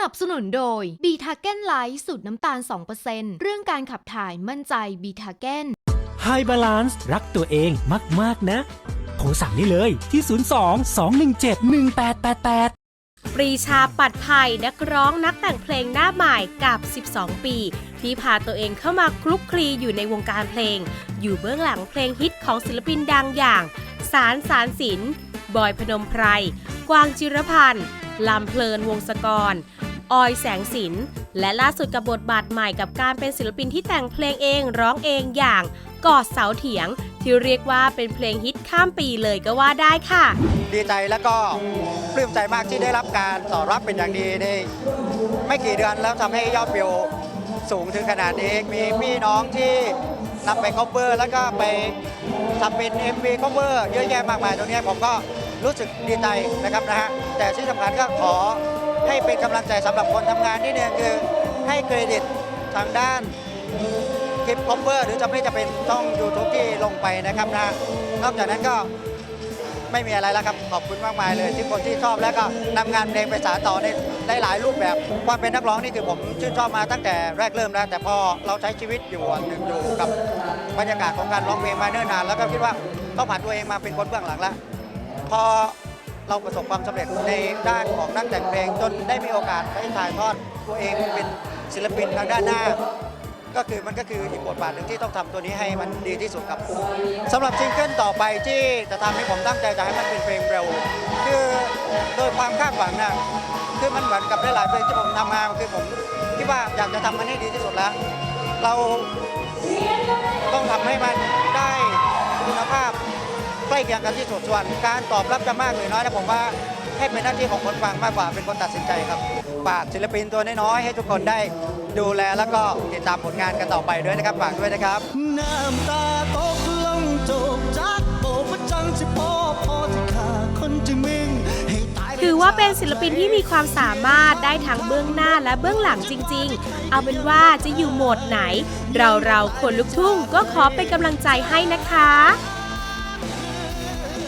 นับสนุนโดยบีทาเก้นไลท์สูตรน้ำตาล 2%เรื่องการขับถ่ายมั่นใจบีทาเก้นไฮบาลานซ์รักตัวเองมาก ๆ นะ โทรสั่งได้เลยที่ 02 217 1888ปรีชาปัดไผ่นักร้องนักแต่งเพลงหน้าใหม่กับ 12 ปี ที่พาตัวเองเข้ามาคลุกคลีอยู่ในวงการเพลง อยู่เบื้องหลังเพลงฮิตของศิลปินดังอย่าง สารสารสิน บอยพนมไพร กวางจิรพันธ์ลำเพลินวงศกร ออยแสงสิน และล่าสุดกับบทบาทใหม่กับการเป็นศิลปินที่แต่งเพลงเองร้องเองอย่างกอดเสาเถียง ที่เรียกว่าเป็นเพลงฮิตข้ามปีเลยก็ว่าได้ค่ะ ดีใจแล้วก็ปลื้มใจมากที่ได้รับการตอบรับเป็นอย่างดีในไม่กี่เดือนแล้วทำให้ยอดวิวสูงถึงขนาดนี้มีพี่น้องที่นำไป cover แล้วก็ไปทำเป็น MV cover เยอะแยะมากมายตรงนี้ผมก็ รู้สึกดีใจนะครับนะฮะแต่ที่สำคัญก็ขอให้เป็นกำลังใจสำหรับคนทำงานที่เนี่ยคือให้เครดิตทางด้านคลิป cover หรือจะไม่จะเป็นต้อง YouTube ที่ลงไปนะครับนะนอกจากนั้นก็ไม่มีอะไรแล้วครับ ขอบคุณมากมายเลยที่คนที่ชอบแล้วก็นำงานเพลงไปสานต่อในได้หลายรูปแบบ ความเป็นนักร้องนี่คือผมชื่นชอบมาตั้งแต่แรกเริ่มแล้วแต่พอเราใช้ชีวิตอยู่หนึ่งอยู่กับบรรยากาศของการร้องเพลงมาเนิ่นนาน แล้วก็คิดว่าต้องผ่านตัวเองมาเป็นคนเบื้องหลังแล้ว พอเราประสบความสำเร็จในด้านของนักแต่งเพลงจนได้มีโอกาสได้ถ่ายทอดตัวเองเป็นศิลปินทางด้านหน้า ก็คือมันก็คืออีกบทบาทหนึ่งที่ต้องทำตัวนี้ให้มันดีที่สุดครับสำหรับซิงเกิลต่อไปที่จะทำให้ผมตั้งใจจะให้มันเป็นเพลงเร็ว คือโดยความคาดหวังนะคือมันเหมือนกับหลายๆเพลงที่ผมทำมาคือผมคิดว่าอยากจะทำมันให้ดีที่สุดแล้ว เราต้องทำให้มันได้คุณภาพ ใกล้เคียงกันที่สุดส่วนการตอบรับจะมากหรือน้อยนะผมว่าให้เป็นหน้าที่ของคนฟังมากกว่าเป็นคนตัดสินใจครับฝากศิลปินตัวน้อยๆให้ทุกคนได้ดูแลแล้วก็ติดตามผลงานกันต่อไปด้วยนะครับฝากด้วยนะครับน้ำตาตกลงโจกจักโอพระจังสิพอพอที่ขาคนจะมึงให้ตายถือว่าเป็นศิลปินที่มีความสามารถได้ทั้งเบื้องหน้าและเบื้องหลังจริง ๆ เอาเป็นว่าจะอยู่โหมดไหน เราเราๆคนลุกทุ่งก็ขอเป็นกำลังใจให้นะคะ